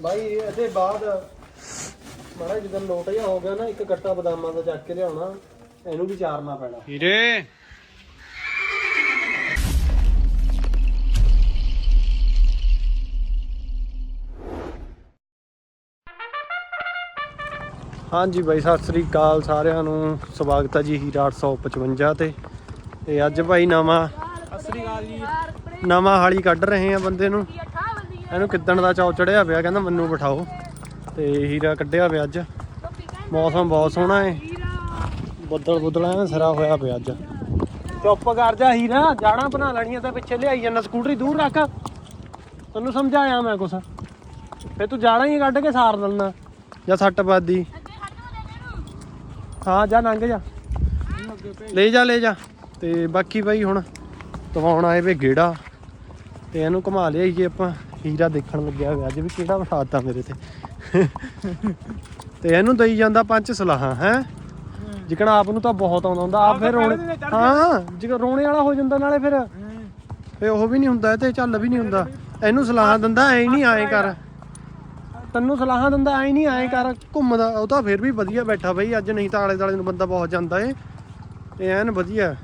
ਬਾਈ ਇਹਦੇ ਬਾਅਦ ਮਾੜਾ ਜਦੋਂ ਲੋਟ ਹੋ ਗਿਆ ਨਾ ਇੱਕ ਕੱਟਾ ਬਦਾਮਾਂ ਦਾ ਚੱਕ ਕੇ ਲਿਆਉਣਾ ਇਹਨੂੰ ਵੀ ਚਾਰਨਾ ਪੈਣਾ। ਹੀਰੇ ਹਾਂਜੀ ਬਾਈ ਸਤਿ ਸ੍ਰੀ ਅਕਾਲ ਸਾਰਿਆਂ ਨੂੰ। ਸਵਾਗਤ ਹੈ ਜੀ ਹੀਰਾ 855 ਤੇ। ਤੇ ਅੱਜ ਭਾਈ ਨਵਾਂ ਅਸਰੀ ਗਾਲ ਜੀ। ਨਵਾਂ ਹਾਲੀ ਕੱਢ ਰਹੇ ਆ ਬੰਦੇ ਨੂੰ। ਇਹਨੂੰ ਕਿੱਦਣ ਦਾ ਚੌ ਚੜਿਆ ਪਿਆ, ਕਹਿੰਦਾ ਮੈਨੂੰ ਬਿਠਾਓ। ਤੇ ਹੀਰਾ ਕੱਢਿਆ ਪਿਆ ਅੱਜ। ਮੌਸਮ ਬਹੁਤ ਸੋਹਣਾ ਏ। ਬੱਦਲ ਬੁੱਦਲਾਂ ਐਨ ਸਿਰਾ ਹੋਇਆ ਪਿਆ ਅੱਜ। ਚੁੱਪ ਕਰ ਜਾ ਹੀਰਾ ਜਾਣਾ ਬਣਾ ਲੈਣੀਆਂ ਤਾਂ ਪਿੱਛੇ ਲਿਆਈ ਜਾਂਦਾ ਸਕੂਟਰੀ ਦੂਰ ਰੱਖ। ਤੈਨੂੰ ਸਮਝਾਇਆ ਮੈਂ ਕੁਛ। ਫੇ ਤੂੰ ਜਾਣਾ ਹੀ ਕੱਢ ਕੇ ਸਾਰ ਲੈਣਾ। ਜਾਂ ਸੱਟ ਵੱਜਦੀ। ਹਾਂ, ਜਾ ਲੰਘ ਜਾ। ਲੈ ਜਾ ਲੈ ਜਾ। ਤੇ ਬਾਕੀ ਬਾਈ ਹੁਣ ਦਵਾਉਣ ਆਏ ਵੇ ਗੇੜਾ। ਤੇ ਇਹਨੂੰ ਘੁਮਾ ਲਿਆਈਏ ਆਪਾਂ। ਹੀਰਾ ਦੇਖਣ ਲੱਗਿਆ ਹੋਇਆ ਅੱਜ ਵੀ ਕਿਹੜਾ ਵਿਖਾਤਾ ਮੇਰੇ ਤੇ। ਤੇ ਇਹਨੂੰ ਦਈ ਜਾਂਦਾ ਪੰਜ ਸਲਾਹਾਂ ਹੈ? ਜਿਕਣਾ ਆਪ ਨੂੰ ਤਾਂ ਬਹੁਤ ਆਉਂਦਾ ਹੁੰਦਾ ਆਪ ਫਿਰ ਰੋਣੇ ਹਾਂ ਜਿਕ ਰੋਣੇ ਵਾਲਾ ਹੋ ਜਾਂਦਾ ਨਾਲੇ ਫਿਰ। ਫੇ ਉਹ ਵੀ ਨਹੀਂ ਹੁੰਦਾ ਤੇ ਚੱਲ ਵੀ ਨਹੀਂ ਹੁੰਦਾ। ਇਹਨੂੰ ਸਲਾਹਾਂ ਦਿੰਦਾ ਐ ਨਹੀਂ ਆਏ ਕਰ। ਤੈਨੂੰ ਸਲਾਹਾਂ ਦਿੰਦਾ ਐ ਨਹੀਂ ਆਏ ਕਰ ਘੁੰਮਦਾ ਉਹ ਤਾਂ ਫਿਰ ਵੀ ਵਧੀਆ ਬੈਠਾ ਬਈ ਅੱਜ ਨਹੀਂ ਤਾਂ ਆਲੇ ਦਾਲੇ ਨੂੰ ਬੰਦਾ ਬਹੁਤ ਜਾਂਦਾ ਏ। ਇਹ ਐਨ ਵਧੀਆ।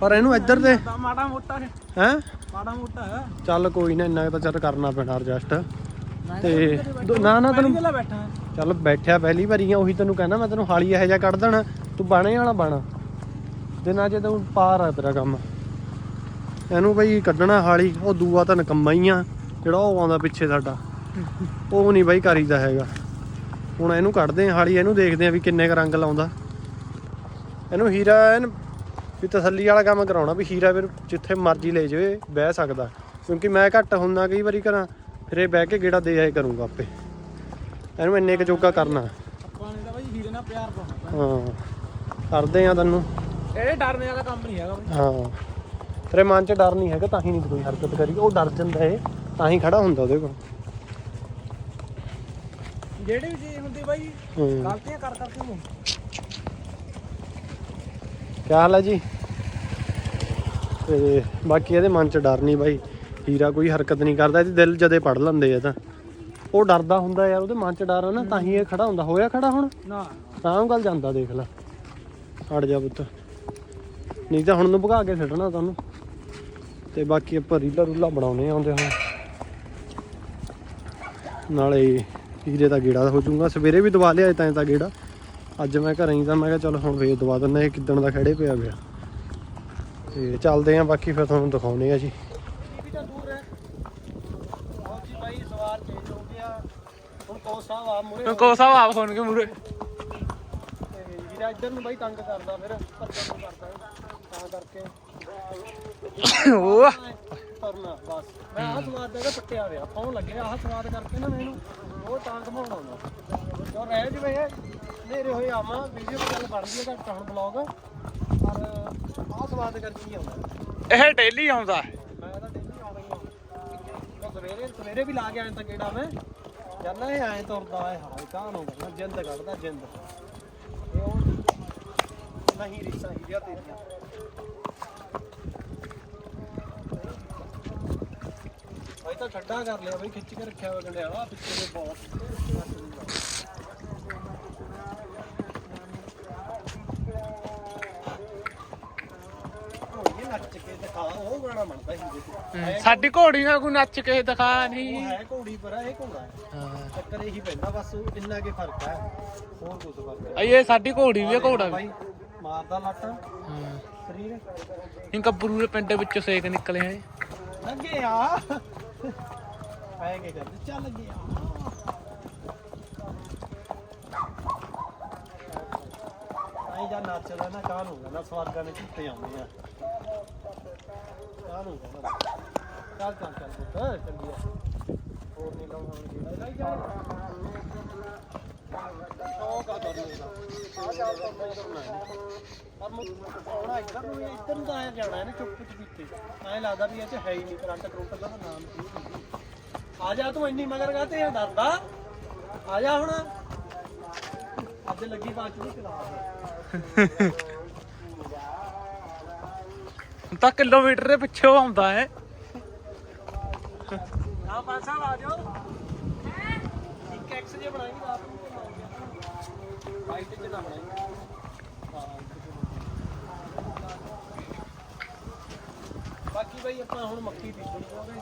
ਪਰ ਇਹਨੂੰ ਇੱਧਰ ਦੇ। ਮਾੜਾ ਮੋਟਾ ਹੈ। ਹੈ? ਮਾੜਾ ਮੋਟਾ ਹੈ। ਚੱਲ ਕੋਈ ਨਾ ਇੰਨਾ ਤਾਂ ਚੱਲ ਕਰਨਾ ਪੈਣਾ ਐਡਜਸਟ ਤੇ ਨਾ ਨਾ ਤੈਨੂੰ ਪਹਿਲਾਂ ਬੈਠਾ ਹੈ। ਚੱਲ ਬੈਠਿਆ ਪਹਿਲੀ ਵਾਰੀ ਆ ਉਹੀ ਤੈਨੂੰ ਕਹਿੰਦਾ ਮੈਂ ਤੈਨੂੰ ਹਾਲੀ ਇਹੋ ਜਿਹਾ ਕੱਢ ਦੇਣਾ ਤੂੰ ਬਾਣੇ ਵਾਲਾ ਬਣ। ਦਿਨਾਂ ਜੇ ਤੂੰ ਪਾਰ ਆ ਤੇਰਾ ਕੰਮ। ਇਹਨੂੰ ਬਈ ਕੱਢਣਾ ਹਾਲੀ ਉਹ ਦੂਆ ਤਾਂ ਨਕੰਮਾ ਹੀ ਆ ਜਿਹੜਾ ਉਹ ਆਉਂਦਾ ਪਿੱਛੇ ਸਾਡਾ। ਉਹ ਨਹੀਂ ਬਾਈ ਕਰੀਦਾ ਹੈਗਾ। ਹੁਣ ਇਹਨੂੰ ਕੱਢਦੇ ਆ ਹਾਲੀ ਇਹਨੂੰ ਦੇਖਦੇ ਆ ਵੀ ਕਿੰਨੇ ਕ ਰੰਗ ਲਾਉਂਦਾ। ਇਹਨੂੰ ਹੀਰਾ ਐਨ ਵੀ ਤਸੱਲੀ ਵਾਲਾ ਕੰਮ ਕਰਾਉਣਾ ਵੀ ਹੀਰਾ ਫਿਰ ਜਿੱਥੇ ਮਰਜ਼ੀ ਲੈ ਜਾਵੇ ਬਹਿ ਸਕਦਾ। ਕਿਉਂਕਿ ਮੈਂ ਘੱਟ ਹੁੰਦਾ ਕਈ ਵਾਰੀ ਕਰਾਂ ਫਿਰ ਇਹ ਬਹਿ ਕੇ ਗੇੜਾ ਦੇ ਆਏ ਕਰੂੰਗਾ ਆਪੇ। ਇਹਨੂੰ ਇੰਨੇ ਕ ਜੋਗਾ ਕਰਨਾ। ਆਪਾਂ ਨੇ ਤਾਂ ਬਾਈ ਹੀਰੇ ਨਾਲ ਪਿਆਰ ਪਾਉਣਾ ਹਾਂ ਕਰਦੇ ਆ ਤੈਨੂੰ। ਇਹ ਡਰਨੇ ਵਾਲਾ ਕੰਮ ਨਹੀਂ ਹੈਗਾ ਬਾਈ। ਹਾਂ। ਤੇਰੇ ਮਨ 'ਚ ਡਰ ਨਹੀਂ ਹੈਗਾ ਤਾਂ ਹੀ ਨਹੀਂ ਕੋਈ ਹਰਕਤ ਕਰੀ। ਉਹ ਡਰ ਜਾਂਦਾ ਏ ਤਾਂ ਹੀ ਖੜਾ ਹੁੰਦਾ ਉਹਦੇ ਕੋਲ। ਜਿਹੜੀ ਵੀ ਚੀਜ਼ ਹੁੰਦੀ ਬਾਈ ਗਲਤੀਆਂ ਕਰ ਕਰਕੇ ਨੂੰ ਕੀ ਹਾਲ ਹੈ ਜੀ? ਤੇ ਬਾਕੀ ਇਹਦੇ ਮਨ 'ਚ ਡਰ ਨਹੀਂ ਬਾਈ। ਹੀਰਾ ਕੋਈ ਹਰਕਤ ਨਹੀਂ ਕਰਦਾ ਇਹਦੇ ਦਿਲ ਜਦੇ ਪੜ ਲੈਂਦੇ ਆ ਤਾਂ। ਉਹ ਡਰਦਾ ਹੁੰਦਾ ਯਾਰ ਉਹਦੇ ਮਨ 'ਚ ਡਰ ਆ ਨਾ ਤਾਂ ਹੀ ਇਹ ਖੜਾ ਹੁੰਦਾ। ਹੋਇਆ ਖੜਾ ਹੁਣ? ਨਾ। ਤਾਂ ਉਹ ਗੱਲ ਜਾਂਦਾ ਦੇਖ ਲੈ। ਹਟ ਜਾ ਪੁੱਤ। ਨਹੀਂ ਤਾਂ ਹੁਣ ਨੂੰ ਭਗਾ ਕੇ ਛੱਡਣਾ ਤੁਹਾਨੂੰ। ਤੇ ਬਾਕੀ ਆਪਾਂ ਰੀਲਾ ਰੂਲਾ ਬਣਾਉਣੇ ਆਉਂਦੇ ਹੁਣ ਨਾਲੇ ਹੀਰੇ ਦਾ ਗੇੜਾ ਹੋ ਜਾਊਗਾ। ਸਵੇਰੇ ਵੀ ਦਵਾ ਲਿਆ ਤਾਂ ਤਾਂ ਗੇੜਾ। ਅੱਜ ਮੈਂ ਘਰੇ ਹੀ ਤਾਂ ਮੈਂ ਕਿਹਾ ਚਲ ਹੁਣ ਫੇਰ ਦਵਾ ਦਿੰਦਾ ਇਹ ਕਿੱਦਣ ਦਾ ਖੜੇ ਪਿਆ ਪਿਆ ਤੇ ਚੱਲਦੇ ਆਂ ਬਾਕੀ ਫਿਰ ਤੁਹਾਨੂੰ ਦਿਖਾਉਣੇ ਆ ਜੀ। ਵੀ ਤਾਂ ਦੂਰ ਹੈ। ਆਓ ਜੀ ਬਾਈ ਸਵਾਰ ਚੇਂਜ ਹੋ ਗਿਆ। ਹੁਣ ਕੋਸ ਸਾਹਿਬ ਆ ਮੁਰੇ ਕੋ ਸਾਹਿਬ ਆਪ ਹੋਣਗੇ ਮੂਰੇ ਤੇ ਵੀਰਾ ਇੱਧਰ ਨੂੰ ਬਾਈ ਤੰਗ ਕਰਦਾ ਫਿਰ ਭੱਜਣ ਨੂੰ ਕਰਦਾ ਤਾਂ ਕਰਕੇ। ਉਹ ਕਰਨਾ ਬਸ। ਮੈਂ ਆਹ ਸਵਾਦ ਦਾ ਪੱਟਿਆ ਹੋਇਆ। ਪਾਉਣ ਲੱਗਿਆ ਆਹ ਸਵਾਦ ਕਰਕੇ ਨਾ ਮੈਨੂੰ। ਉਹ ਤਾਂ ਘਮਾਉਣਾ ਹੁੰਦਾ ਜੋ ਰਹਿ ਜਵੇ ਨੇਰੇ ਹੋਏ ਆਵਾਂ ਵੀਡੀਓ ਦੀ ਗੱਲ ਬਣਦੀ ਹੈ ਘੱਟ ਹੁਣ ਬਲੌਗ ਪਰ ਆਹ ਸਵਾਦ ਕਰਕੇ ਹੀ ਆਉਂਦਾ। ਇਹ ਡੇਲੀ ਆਉਂਦਾ ਹੈ। ਮੈਂ ਤਾਂ ਡੇਲੀ ਆਉਣਾ ਹੀ। ਆ ਉਹ ਸਵੇਰੇ ਸਵੇਰੇ ਵੀ ਲਾ ਕੇ ਆਇਆ ਤਾਂ ਕਿਹੜਾ ਮੈਂ? ਜਾਂਦਾ ਇਹ ਐਂ ਤੁਰਦਾ ਹੈ ਹਾਏ ਕਾਹ ਨੂੰ ਜਿੰਦ ਕੱਢਦਾ ਜਿੰਦ। ਇਹ ਉਹ ਨਹੀਂ ਰੀਸਾਂ ਹੀਰੀਆਂ ਤੇਰੀਆਂ ਭਾਈ ਤਾਂ ਠੱਡਾ ਕਰ ਲਿਆ ਬਈ ਖਿੱਚ ਕੇ ਰੱਖਿਆ ਹੋਇਆ ਗੰਡਿਆਲਾ ਪਿੱਛੇ ਦੇ ਬਹੁਤ ਇਹ ਉਹ ਗਾਣਾ ਬਣਦਾ ਸਾਡੀ ਘੋੜੀ ਨਾਲ ਕੋਈ ਨੱਚ ਕੇ ਦਿਖਾ ਉਹ ਨਹੀਂ। ਹੈ ਘੋੜੀ ਪਰ ਇਹ ਘੋੜਾ ਹੈ। ਚੱਕਰ ਇਹੀ ਪੈਂਦਾ ਬਸ ਉਹ ਇੰਨਾ ਕੇ ਫ਼ਰਕ ਹੈ। ਹੋਰ ਕੁਝ ਫ਼ਰਕ ਹੈ। ਇਹ ਸਾਡੀ ਘੋੜੀ ਵੀ ਹੈ ਘੋੜਾ ਵੀ। ਭਾਈ ਮਾਰਦਾ ਲੱਟ। ਸਰੀਰ। ਇਨ ਕੱਬਰੂ ਦੇ ਪਿੰਡ ਵਿੱਚੋਂ ਸੇਕ ਨਿਕਲੇ ਹੈ ਲੱਗੇ ਆ। ਪੈ ਕੇ ਕਰਦੇ ਚੱਲ ਗਿਆ ਆਈ ਜਾਂ ਨਾ ਕਾਹ ਨੂੰ ਨਾ ਸਵਰਗਾਂ ਦੇ ਝੂਟੇ ਆਉਂਦੇ ਆ। ਕਾਹ ਨੂੰ। ਕਹਿੰਦਾ ਚੱਲ ਚੱਲ ਚੱਲ ਪੁੱਤ ਚੱਲੀਏ ਹੋਰ ਨਹੀਂ ਲਾਉਣਾ ਜਿਹੜਾ ਲਾਈ ਜਾ ਸ਼ੌਕ ਆ ਤੁਹਾਨੂੰ ਇਹਦਾ। ਆ ਜਾ ਤਾਂ ਮੈਂ ਕਰਨਾ ਪਰ ਮੈਂ ਆਉਣਾ ਇੱਧਰ ਨੂੰ ਇੱਧਰ ਨੂੰ ਤਾਂ ਆਇਆ ਜਾਣਾ ਹੈ ਚੁੱਪ ਚੁਪੀਤੇ। ਐਂ ਲੱਗਦਾ ਵੀ ਇਹ ਚ ਹੈ ਹੀ ਨਹੀਂ ਕਰੰਟ ਕਰੰਟ ਦਾ ਨਾਮ ਆ ਜਾ ਤੂੰ ਇੰਨੀ ਮਗਰ ਗਾਤੇ ਆ ਡਰਦਾ। ਆ ਜਾ ਹੁਣ। ਅੱਜ ਲੱਗੀ ਬਾਤ ਨਹੀਂ ਕਰਾ ਤਾਂ ਕਿਲੋਮੀਟਰ ਦੇ ਪਿੱਛੇ ਆਉਂਦਾ ਹੈ। ਬਾਕੀ ਬਈ ਆਪਾਂ ਹੁਣ ਮੱਕੀ ਬੀਜਣੀ ਹੋਵੇ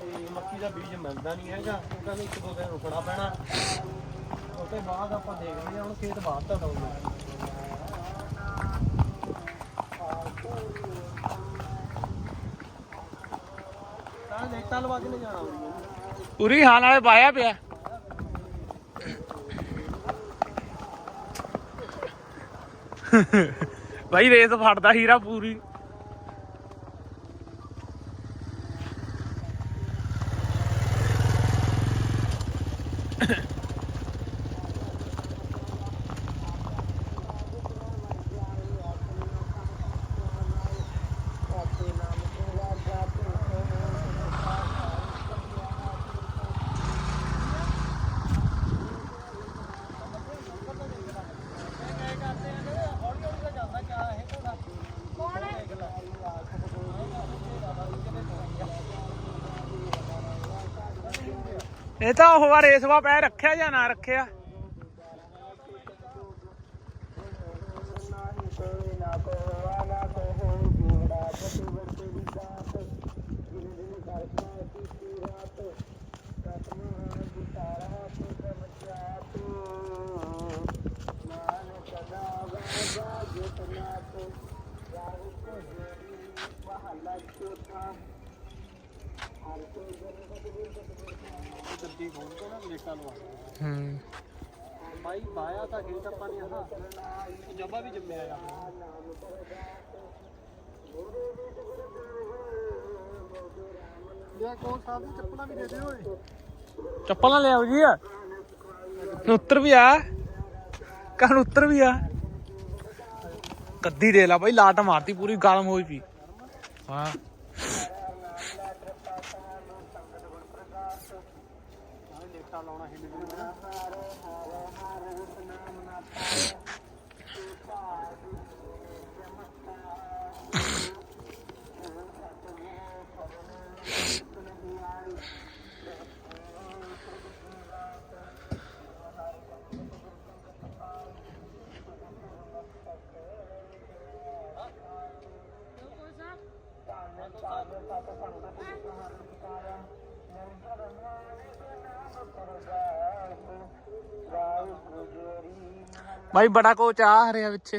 ਤੇ ਮੱਕੀ ਦਾ ਬੀਜ ਮਿਲਦਾ ਨਹੀਂ ਹੈਗਾ। ਉਹਦਾ ਵੀ ਇੱਕ ਦੋ ਦਿਨ ਰੁਕਣਾ ਪੈਣਾ। ਉਹ ਤੋਂ ਬਾਅਦ ਆਪਾਂ ਦੇਖਦੇ ਹਾਂ, ਹੁਣ ਖੇਤ ਬਾਹਰ ਤਾਂ ਡਾਉਂਦੇ ਤਾਂ ਲੈਟਾਂ ਲਵਾ ਕੇ ਲੈ ਜਾਣਾ ਪੂਰੀ ਹਾਲ ਵਾਲੇ ਪਾਇਆ ਪਿਆ। ਭਾਈ ਰੇਸ ਫੜਦਾ ਹੀਰਾ ਪੂਰੀ। ਇਹ ਤਾਂ ਉਹ ਵਾਰ ਰੇਸ ਵਾ ਪੈ ਰੱਖਿਆ ਜਾਂ ਨਾ ਰੱਖਿਆ? ਗੱਡੀ ਖੋਲ ਕੇ ਨਾ ਲੈਟਾਂ ਲਵਾ ਹੂੰ। ਬਾਈ ਬਾਇਆ ਤਾਂ ਖੇਤ ਆਪਾਂ ਨੇ ਆਹ। ਜੱਬਾ ਵੀ ਜੰਮਿਆ ਆ। ਲਿਆ ਕੋਲ ਸਾਹਿਬ ਦੀ ਚੱਪਲਾਂ ਵੀ ਦੇ ਦੇ ਓਏ। ਚੱਪਲ ਨਾ ਲਿਆਓ ਜੀ। ਕਨੂੱਤਰ ਵੀ ਆ। ਕਨੂੱਤਰ ਵੀ ਆ। ਕੱਦੀ ਦੇ ਲਾ ਭਾਈ ਲਾਟ ਮਾਰਤੀ ਪੂਰੀ ਗਰਮ ਹੋਈ ਪਈ। ਹਾਂ ਨਾਲੇ ਲੈਟਾਂ ਲਾਉਣਾ ਹਿੱਲ ਜੂਗਾ ਭਾਈ ਬੜਾ ਕੋਚ ਆ ਹਰਿਆ ਵਿੱਚ।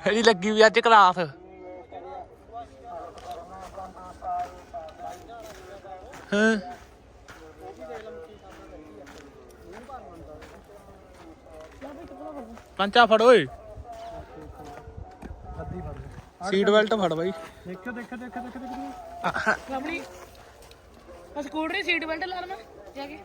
ਇਹਦੀ ਲੱਗੀ ਵੀ ਅੱਜ ਕਲਾਸ। ਹਾਂ? ਪੰਚਾ ਫੜ ਓਏ। ਸੀਟ ਬੈਲਟ ਫੜ ਬਾਈ। ਦੇਖੋ ਦੇਖੋ ਦੇਖੋ ਦੇਖੋ ਦੇਖੋ ਆਪਣੀ ਸਕੂਟਰੀ ਸੀਟ ਬੈਲਟ ਲਾ ਲਵਾਂ ਜਾ ਕੇ।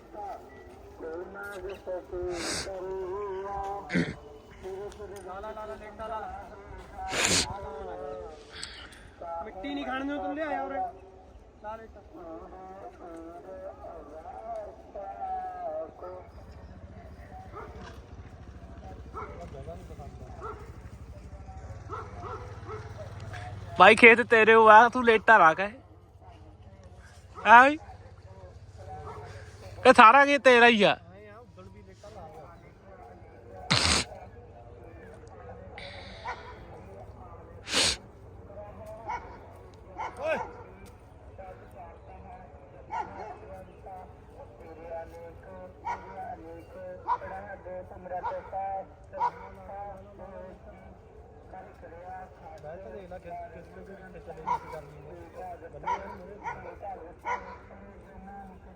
ਮਿੱਟੀ ਨਹੀਂ ਖਾਣ ਨੂੰ ਤੂੰ ਲਿਆਇਆ ਉਰੇ। ਲਾ ਲੈਟਾਂ ਭਾਈ ਖੇਤ ਤੇਰੇ ਹੋ ਆ, ਤੂੰ ਲੇਟਾ ਰੱਖ ਇਹ ਸਾਰਾ ਕੀ ਤੇਰਾ ਹੀ ਆ?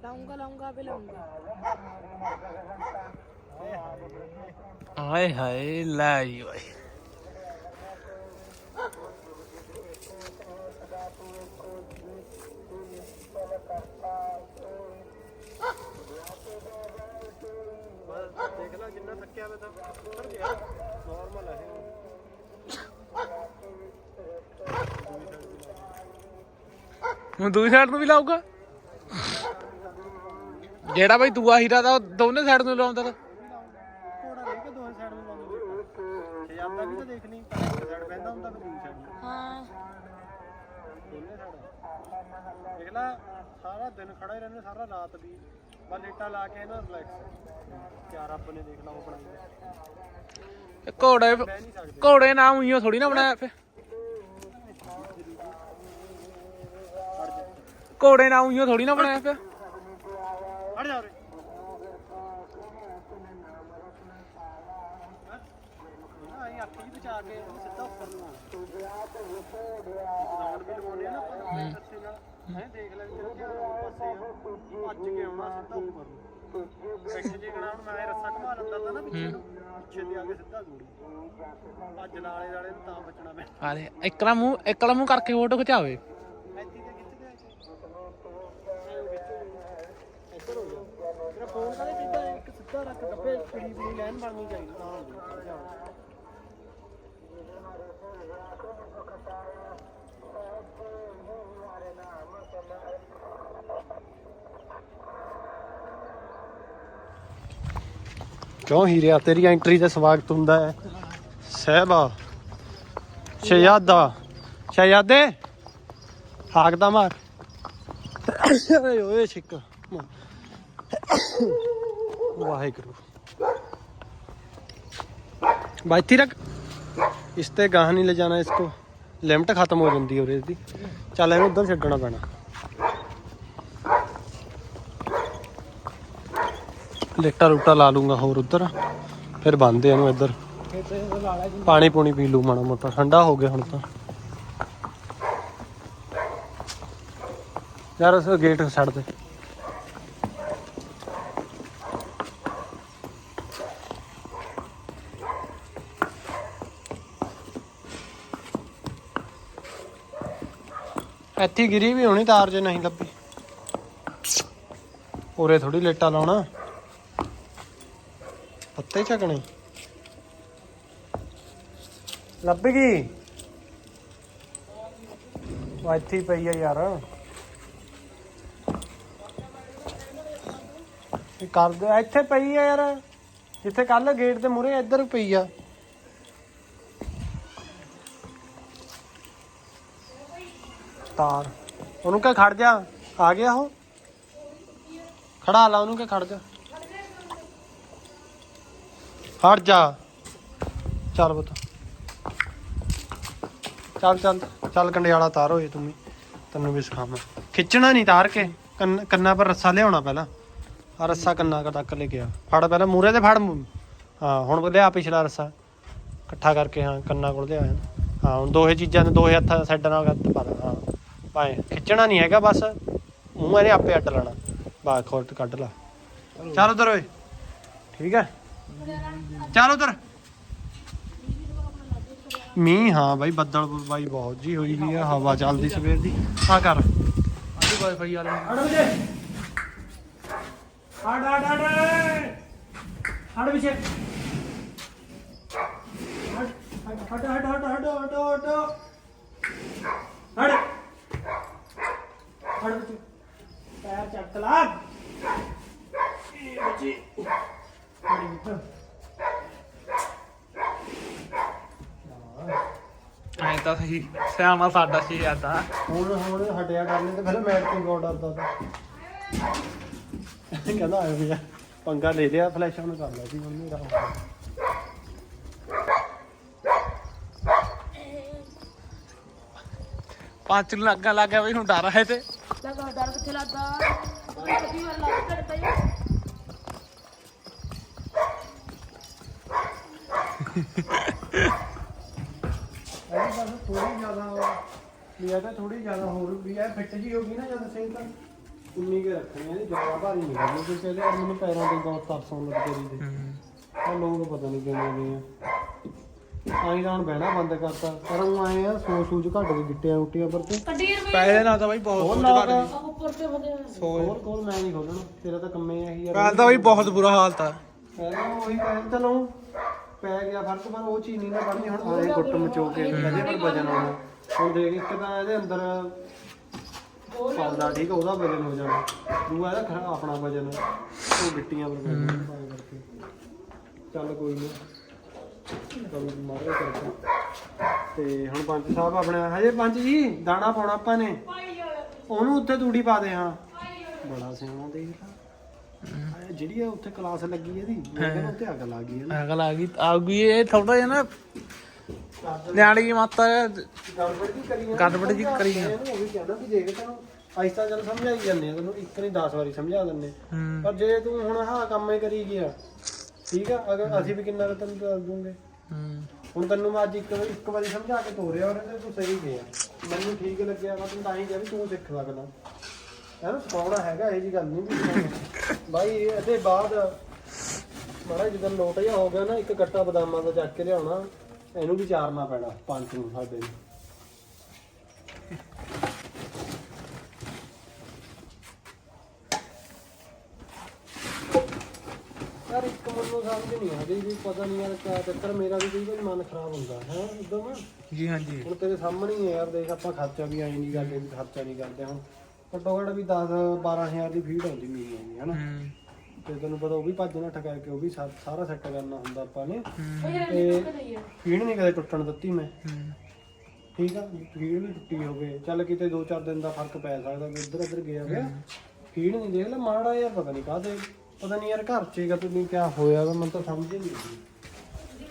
ਲਾਉਂਗਾ ਲਾਉਂਗਾ ਵੀ ਲਾਉਂਗਾ। ਹਾਏ ਹਾਏ, ਲੈ ਜੀ ਓਏ। ਦੇਖ ਲੈ ਜਿੰਨਾ ਥੱਕਿਆ ਵੇ ਤਾਂ ਉੱਤਰ ਗਿਆ ਨਾਰਮਲ ਹੈ ਹੁਣ ਦੂਜੀ ਸਾਈਡ ਨੂੰ ਵੀ ਲਾਊਗਾ? ਜਿਹੜਾ ਬਾਈ ਦੂਆ ਹੀਰਾ ਦਾ, ਉਹ ਦੋਨੇ ਸਾਈਡ ਨੂੰ ਲਾਉਂਦਾ ਤਾ। ਕੋੜਾ ਨਹੀਂ ਕਿ ਦੋਵੇਂ ਸਾਈਡ ਨੂੰ ਲਾਉਂਦੇ ਛੇ ਜਾਂਦਾ ਵੀ ਤਾਂ ਦੇਖ ਲਈ ਪਰ ਇੱਕ ਸਾਈਡ ਪੈਂਦਾ ਹੁੰਦਾ ਫਿਰ ਦੂਜੀ ਸਾਈਡ ਹਾਂ ਦੋਨੇ ਸਾਈਡ ਦੇਖ ਲੈ ਸਾਰਾ ਦਿਨ ਖੜਾ ਹੀ ਰਹਿੰਦੇ ਸਾਰਾ ਰਾਤ ਵੀ ਬਸ ਲੇਟਾ ਲਾ ਕੇ ਨਾ ਰਿਲੈਕਸ ਕਿਆ ਰੱਬ ਨੇ ਦੇਖ ਲਾ ਉਹ ਬਣਾਈ ਘੋੜੇ ਘੋੜੇ ਨਾਮ ਉਈਓ ਥੋੜੀ ਨਾ ਬਣਾਇਆ ਫੇ ਘੋੜੇ ਨਾਮ ਉਈਓ ਥੋੜੀ ਨਾ ਬਣਾਇਆ ਫੇ ਹਟ ਜਾ ਉਰੇ। ਆਈ ਅੱਖੀ ਬਚਾ ਕੇ ਇਹਨੂੰ ਸਿੱਧਾ ਉੱਪਰ ਨੂੰ ਰਾਉਂਡ ਵੀ ਲਵਾਉਣੇ ਆ ਨਾ ਆਪਾਂ ਰੱਸੇ ਨਾਲ। ਐ ਦੇਖ ਲੈ ਵੀ ਜਿਹੜਾ ਕਿਹੜਾ ਪਾਸੇ ਆ। ਭੱਜ ਕੇ ਆਉਣਾ ਸਿੱਧਾ ਉੱਪਰ ਨੂੰ। ਵਿੱਚ ਜੇ ਗਣਾ ਹੁਣ ਮੈਂ ਇਹ ਰੱਸਾ ਘੁਮਾ ਲੈਂਦਾ ਤਾਂ ਨਾ ਪਿੱਛੇ ਨੂੰ ਪਿੱਛੇ ਦੀ ਆ ਕੇ ਸਿੱਧਾ ਗੂੜੀ ਭੱਜ ਨਾਲੇ ਨਾਲੇ ਨੂੰ ਤਾਂ ਬਚਣਾ ਮੈਂ। ਆਰੇ ਇਕਲਾ ਮੂੰਹ ਇਕਲਾ ਮੂੰਹ ਕਰਕੇ ਫੋਟੋ ਖਿਚਾਵੇ ਐਤੀ ਤੇ ਖਿੱਚਦੇ ਆ ਇੱਧਰ ਹੋ ਜਾ ਤੇਰਾ ਫੋਨ ਕਾਹਦੇ ਸਿੱਧਾ ਇੱਕ ਸਿੱਧਾ ਰੱਖ ਡੱਬੇ ਪੀੜੀ ਬਣਨੀ ਚਾਹੀਦੀ ਤਾਂ ਹੋਊਗਾ ਕਿਉਂ ਹੀਰਿਆ, ਤੇਰੀ ਐਂਟਰੀ ਤੇ ਸਵਾਗਤ ਹੁੰਦਾ ਹੈ। ਸਹਿਬਾ, ਸ਼ਹਿਜ਼ਾਦਾ, ਸ਼ਹਿਜ਼ਾਦੇ, ਹਾਕ ਦਾ ਮਾਰ। ਓਏ ਓਏ, ਛਿੱਕ। ਵਾਹਿਗੁਰੂ। बाती रख ਇਸ ਤੇ ਗਾਹ नहीं ले जाना इसको ਲਿਮਟ ਖਤਮ ਹੋ ਜਾਂਦੀ है और इसकी चल इन्हें उधर छड़ना पैना ਲੇਟਾ ਰੂਟਾ ਲਾ ਲੂੰਗਾ ਹੋਰ ਉੱਧਰ। ਫਿਰ ਬੰਦੇ ਇਹਨੂੰ ਇੱਧਰ। ਪਾਣੀ ਪੂਣੀ ਪੀ ਲੂ ਮਾਣਾ ਮੋਟਾ। ਠੰਡਾ ਹੋ ਗਿਆ ਹੁਣ ਤਾਂ। ਯਾਰ ਉਸ ਗੇਟ ਛੱਡ ਦੇ। ਇੱਥੇ ਗਿਰੀ ਵੀ ਹੋਣੀ ਤਾਰ ਜੇ ਨਹੀਂ ਲੱਭੀ। ਉਰੇ ਥੋੜੀ ਲੇਟਾ ਲਾਉਣਾ। ਪੱਤੇ ਚੱਕਣੇ ਲੱਭ ਗਈ? ਉਹ ਇੱਥੇ ਪਈ ਆ ਯਾਰ। ਇਹ ਕਰ ਦੇ ਇੱਥੇ ਪਈ ਆ ਯਾਰ। ਜਿੱਥੇ ਕੱਲ ਗੇਟ ਦੇ ਮੂਹਰੇ ਇੱਧਰ ਪਈ ਆ। ਤਾਰ ਉਹਨੂੰ ਕਹ ਖੜ ਜਾ। ਆ ਗਿਆ ਉਹ? ਖੜਾ ਲਾ, ਉਹਨੂੰ ਕਹ ਖੜ ਜਾ। ਹਟ ਜਾ। ਚੱਲ ਬਤਾ ਚੱਲ ਚੱਲ ਚੱਲ ਕੰਡਿਆਲਾ ਤਾਰ ਹੋਏ ਤੂੰ ਤੈਨੂੰ ਵੀ ਸਿਖਾਵਾਂ। ਖਿੱਚਣਾ ਨਹੀਂ ਤਾਰ ਕੇ। ਕੰਨਾਂ ਪਰ ਰੱਸਾ ਲਿਆਉਣਾ ਪਹਿਲਾਂ। ਆ ਰੱਸਾ ਕੰਨਾਂ ਤੱਕ ਲੈ ਗਿਆ ਫੜ ਪਹਿਲਾਂ ਮੂਰੇ ਤੇ ਫੜ ਮੂੰਹ। ਹਾਂ, ਹੁਣ ਲਿਆ ਪਿਛਲਾ ਰੱਸਾ। ਇਕੱਠਾ ਕਰਕੇ, ਹਾਂ, ਕੰਨਾਂ ਕੋਲ ਲਿਆ ਹਾਂ, ਹੁਣ ਦੋਹੇ ਚੀਜ਼ਾਂ ਨੇ ਦੋਹੇ ਹੱਥਾਂ ਸਾਈਡਾਂ ਨਾਲ ਹੱਥ ਪਾ ਹਾਂ। ਭਾਏ ਖਿੱਚਣਾ ਨਹੀਂ ਹੈਗਾ ਬਸ ਮੂੰਹ ਇਹਨੇ ਆਪੇ ਅੱਡ ਲੈਣਾ। ਬਾਹਰ ਖੋਟ ਕੱਢ ਲਾ। ਚੱਲ ਉਧਰ ਓਏ। ਠੀਕ ਹੈ। ਚੱਲ ਉਧਰ। ਮੀਂਹ ਹਾਂ ਬਾਈ ਬੱਦਲ ਬਾਈ ਬਹੁਤ ਜੀ ਹੋਈ ਵੀ ਆ ਹਵਾ ਚੱਲਦੀ ਸਵੇਰ ਦੀ। ਆ ਕਰ। ਆਦੀ ਵਾਈਫਾਈ ਵਾਲੇ ਹਟ ਬਜੇ ਹਟ ਹਟ ਹਟ। ਹਟ ਪਿੱਛੇ। ਸਹੀ ਸਿਆਣਾ ਸਾਡਾ ਸੀ ਆਦਾ ਹੁਣ ਹੁਣ ਹਟਿਆ ਕਰਨੇ ਤੇ ਪਹਿਲਾਂ ਮੈਟ ਤੇ ਗੋਲ ਡਰਦਾ ਤਾਂ? ਕਹਿੰਦਾ ਆਇਆ ਵੀ ਪੰਗਾ ਲੈ ਲਿਆ ਫਲੈਸ਼ ਉਹਨੂੰ ਕਰ ਲਿਆ ਸੀ ਹੁਣ ਮੇਰਾ ਹੋ ਗਿਆ। ਪੰਜ ਨੂੰ ਲੱਗਾ ਲੱਗਾ ਬਈ ਹੁਣ ਡਰ ਹੈ ਤੇ। ਲੱਗਾ ਡਰ ਕਿੱਥੇ ਲੱਗਾ ਕਦੀ ਵਾਰ ਲੱਗ ਕਰਦਾ ਹੀ ਇਹਦੀ ਬਸ ਥੋੜੀ ਜ਼ਿਆਦਾ ਵੀ ਇਹ ਤਾਂ ਥੋੜੀ ਜ਼ਿਆਦਾ ਹੋਰ ਵੀ ਇਹ ਫਿੱਟ ਜੀ ਹੋ ਗਈ ਨਾ ਜਦ ਸਹੀ ਤਾਂ ਉਨੀ ਕੇ ਰੱਖਣੀ ਹੈ ਜ਼ਿਆਦਾ ਭਾਰੀ ਨਹੀਂ ਕਰਨੀ ਕਿਉਂਕਿ ਇਹਦੇ ਯਾਰ ਮੈਨੂੰ ਪੈਰਾਂ ਤੇ ਬਹੁਤ ਤਰਸ ਆਉਣ ਲੱਗ ਗਈ ਦੇ ਆ ਲੋਕ ਪਤਾ ਨਹੀਂ ਕਿਵੇਂ ਨੇ ਆ। ਆਈ ਹੁਣ ਬਹਿਣਾ ਬੰਦ ਕਰਤਾ। ਪਰ ਉਹ ਆਏ ਆ ਸੋ ਸੂਜ ਘੱਟ ਗਈ ਗਿੱਟਿਆਂ ਉਟੀਆਂ ਪਰ ਤੇ। ਕੱਢੀ ਰੁਪਏ। ਪੈਸੇ ਨਾਲ ਤਾਂ ਬਈ ਬਹੁਤ ਹੋਰ ਸੋਚ ਲਾ ਕਰ ਗਈ। ਉੱਪਰ ਤੇ ਵਧੇ ਹੋਰ ਕੋਲ ਮੈਂ ਨਹੀਂ ਖੋਲਣਾ ਤੇਰਾ ਤਾਂ ਕੰਮੇ ਇਹੀ ਯਾਰ ਕੱਲ ਤਾਂ ਬਈ ਬਹੁਤ ਬੁਰਾ ਹਾਲ ਤਾ ਪਹਿਲਾਂ ਉਹੀ ਕਹਿ ਚਲੋ ਪੈ ਗਿਆ ਫ਼ਰਕ ਪਰ ਉਹ ਚੀਜ਼ ਨਹੀਂ ਨਾ ਬਣਨੀ ਹੁਣ ਆਏ ਗੁੱਟ ਮਚੋ ਕੇ ਇਹਦੇ ਪਰ ਵਜਨ ਆਉਣਾ। ਹੁਣ ਦੇਖ ਇੱਕ ਤਾਂ ਇਹਦੇ ਅੰਦਰ ਪਾਉਂਦਾ ਠੀਕ ਆ, ਉਹਦਾ ਵਜਨ ਹੋ ਜਾਣਾ। ਦੂਆ ਇਹਦਾ ਖਰਾ ਆਪਣਾ ਵਜਨ ਉਹ ਗਿੱਟੀਆਂ ਕਰਕੇ। ਚੱਲ ਕੋਈ ਨਹੀਂ ਮਾਰੇ ਕਰਕੇ। ਤੇ ਹੁਣ ਪੰਚ ਸਾਹਿਬ ਆਪਣੇ ਹਜੇ ਪੰਚ ਜੀ ਦਾਣਾ ਪਾਉਣਾ ਆਪਾਂ ਨੇ। ਉਹਨੂੰ ਉੱਤੇ ਤੂੜੀ ਪਾ ਦੇ ਹਾਂ। ਬੜਾ ਸਿਆਣਾ ਦੇਖ ਲਾ। ਆਹ ਜਿਹੜੀ ਆ ਉੱਥੇ ਕਲਾਸ ਲੱਗੀ ਇਹਦੀ ਮੈਂ ਕਹਿੰਦਾ ਉੱਤੇ ਅੱਗ ਲੱਗ ਗਈ ਹੈ ਨਾ। ਅਗਲ ਆ ਗਈ ਆ ਗਈ ਇਹ ਥੋੜਾ ਜਿਹਾ ਨਾ ਨਿਆਣੀ ਮਾਤਾ ਗੜਬੜ ਜੀ ਕਰੀ ਜਾਂਦੇ ਗੜਬੜ ਜਿਹੀ ਕਰੀ ਜਾਂਦੇ। ਇਹਨੂੰ ਉਹ ਵੀ ਕਹਿੰਦਾ ਵੀ ਦੇਖ ਤੈਨੂੰ ਆਇਸਤਾ ਚੱਲ ਸਮਝਾਈ ਜਾਂਦੇ ਆ ਤੈਨੂੰ ਇੱਕ ਨਹੀਂ 10 ਵਾਰੀ ਸਮਝਾ ਦਿੰਦੇ। ਹੂੰ। ਪਰ ਜੇ ਤੂੰ ਹੁਣ ਹਾਂ ਕੰਮ ਹੀ ਕਰੀ ਗਿਆ ਠੀਕ ਆ? ਅਗਰ ਅਸੀਂ ਵੀ ਕਿੰਨਾ ਕੁ ਤੈਨੂੰ ਦੱਸ ਦੂੰਗੇ। ਹੂੰ। ਹੁਣ ਤੈਨੂੰ ਮੈਂ ਅੱਜ ਇੱਕ ਇੱਕ ਵਾਰੀ ਸਮਝਾ ਕੇ ਤੋਰਿਆ ਔਰ ਇਹਦੇ ਤੂੰ ਸਹੀ ਗਿਆ। ਮੈਨੂੰ ਠੀਕ ਲੱਗਿਆ ਮੈਂ ਤੈਨੂੰ ਤਾਂ ਹੀ ਕਿਹਾ ਵੀ ਤੂੰ ਸਿੱਖ ਸਕਦਾ ਇਹਨੂੰ ਸਿਖਾਉਣਾ ਹੈਗਾ ਇਹ ਜੀ ਗੱਲ ਨਹੀਂ ਵੀ। ਬਾਈ ਇਹਦੇ ਬਾਅਦ ਮਾੜਾ ਜਦੋਂ ਲੋਟ ਜਿਹਾ ਹੋ ਗਿਆ ਨਾ ਇੱਕ ਕੱਟਾ ਬਦਾਮਾਂ ਦਾ ਚੱਕ ਕੇ ਲਿਆਉਣਾ। ਇਹਨੂੰ ਵੀ ਚਾਰਨਾ ਪੈਣਾ ਪੰਜ ਨੂੰ ਸਾਡੇ ਨੂੰ। ਯਾਰ ਇੱਕ ਮੈਨੂੰ ਸਮਝ ਨਹੀਂ ਆਉਂਦੀ ਵੀ ਪਤਾ ਨਹੀਂ ਯਾਰ ਕਿਆ ਚੱਕਰ ਮੇਰਾ ਵੀ ਕਈ ਵਾਰੀ ਮਨ ਖਰਾਬ ਹੁੰਦਾ ਹੈ ਉਦੋਂ ਨਾ ਜੀ ਹਾਂਜੀ। ਹੁਣ ਤੇਰੇ ਸਾਹਮਣੇ ਹੀ ਹੈ ਯਾਰ ਦੇਖ ਆਪਾਂ ਖਰਚਾ ਵੀ ਆਈ ਨਹੀਂ ਕਰਦੇ ਵੀ ਖਰਚਾ ਨਹੀਂ ਕਰਦੇ ਹੁਣ। ਘੱਟੋ ਘੱਟ ਵੀ 10 12000 ਦੀ ਫੀਡ ਆਉਂਦੀ ਮਹੀਨੇ ਦੀ ਹਨਾ? ਹੂੰ। ਤੇ ਤੈਨੂੰ ਪਤਾ ਉਹ ਵੀ ਭੱਜ ਨੱਠ ਕਰਕੇ ਉਹ ਵੀ ਸਾ- ਸਾਰਾ ਸੈੱਟ ਕਰਨਾ ਹੁੰਦਾ ਆਪਾਂ ਨੇ। ਤੇ ਫੀਡ ਨਹੀਂ ਕਦੇ ਟੁੱਟਣ ਦਿੱਤੀ ਮੈਂ। ਠੀਕ ਆ ਫੀਡ ਵੀ ਟੁੱਟੀ ਹੋਵੇ। ਚੱਲ ਕਿਤੇ 2-4 ਦਿਨ ਦਾ ਫ਼ਰਕ ਪੈ ਸਕਦਾ ਵੀ ਇੱਧਰ ਉੱਧਰ ਗਿਆ ਹੋਇਆ ਫੀਡ ਨਹੀਂ ਦੇਖ ਲੈ ਮਾੜਾ ਯਾਰ ਪਤਾ ਨਹੀਂ ਕਾਹਦੇ। ਪਤਾ ਨਹੀਂ ਯਾਰ ਘਰ 'ਚ ਹੀ ਕਦੋਂ ਨਹੀਂ ਕਿਆ ਹੋਇਆ ਮੈਨੂੰ ਤਾਂ ਸਮਝ ਹੀ ਨਹੀਂ ਆਉਂਦੀ।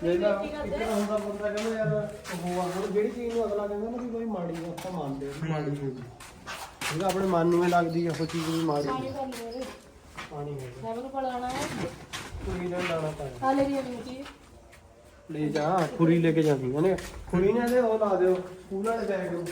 ਜਿਹੜਾ ਇੱਕ ਹੁੰਦਾ ਬੰਦਾ ਕਹਿੰਦਾ ਯਾਰ ਉਹ ਆ ਹੁਣ ਜਿਹੜੀ ਚੀਜ਼ ਨੂੰ ਅਗਲਾ ਕਹਿੰਦਾ ਨਾ ਵੀ ਕੋਈ ਮਾੜੀ ਆ ਆਪਾਂ ਮੰਨਦੇ ਹਾਂ ਵੀ ਮਾੜੀ ਹੋਊਗੀ। ਠੀਕ ਆ ਆਪਣੇ ਮਨ ਨੂੰ ਲੱਗਦੀ ਆ ਉਹ ਚੀਜ਼ ਵੀ ਮਾੜੀ ਆ। ਪਾਣੀ ਹੋ ਗਿਆ ਮੈਂ ਨੂੰ ਪੜਾਣਾ ਹੈ। ਕੁੜੀ ਦਾ ਦਾਣਾ ਪਾਇਆ ਆ ਲੈ ਰਹੀ ਹੈ ਜੀ। ਲੈ ਜਾ ਖੁਰੀ ਲੈ ਕੇ ਜਾਂਦੀ ਉਹਨੇ ਖੁਰੀ ਨੇ ਦੇ ਉਹ ਲਾ ਦਿਓ ਸਕੂਲ ਵਾਲੇ ਬੈਗ ਨੂੰ।